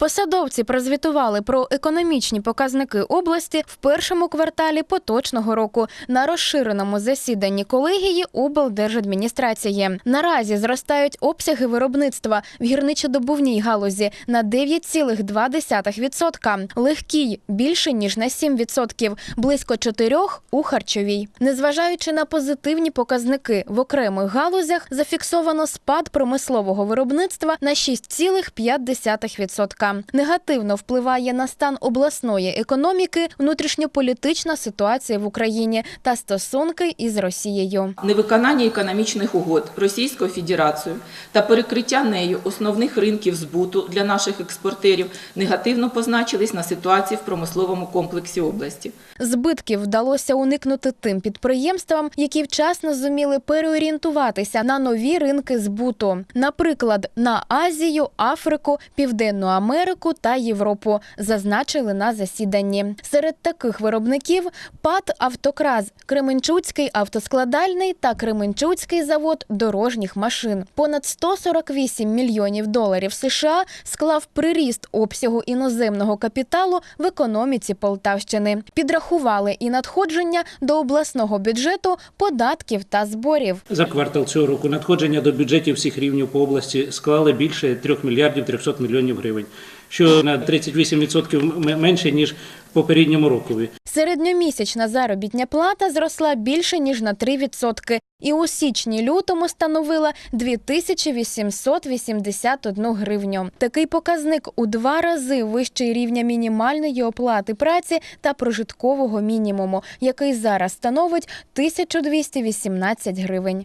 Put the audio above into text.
Посадовці прозвітували про економічні показники області в першому кварталі поточного року на розширеному засіданні колегії облдержадміністрації. Наразі зростають обсяги виробництва в гірничодобувній галузі на 9,2%, легкій більше ніж на 7%, близько 4% у харчовій. Незважаючи на позитивні показники в окремих галузях, зафіксовано спад промислового виробництва на 6,5%. Негативно впливає на стан обласної економіки, внутрішньополітична ситуація в Україні та стосунки із Росією. Невиконання економічних угод Російською Федерацією та перекриття нею основних ринків збуту для наших експортерів негативно позначились на ситуації в промисловому комплексі області. Збитків вдалося уникнути тим підприємствам, які вчасно зуміли переорієнтуватися на нові ринки збуту, наприклад, на Азію, Африку, Південну Америку та Європу, зазначили на засіданні. Серед таких виробників ПАТ «Автокраз», Кременчуцький автоскладальний та Кременчуцький завод дорожніх машин. Понад 148 мільйонів доларів США склав приріст обсягу іноземного капіталу в економіці Полтавщини. Підрахували і надходження до обласного бюджету податків та зборів. За квартал цього року надходження до бюджетів всіх рівнів по області склали більше 3 мільярдів 300 мільйонів гривень, що на 38% м- менше ніж в попередньому рокові. Середньомісячна заробітня плата зросла більше ніж на 3% і у січні-лютому становила 2881 гривню. Такий показник у два рази вищий рівня мінімальної оплати праці та прожиткового мінімуму, який зараз становить 1218 гривень.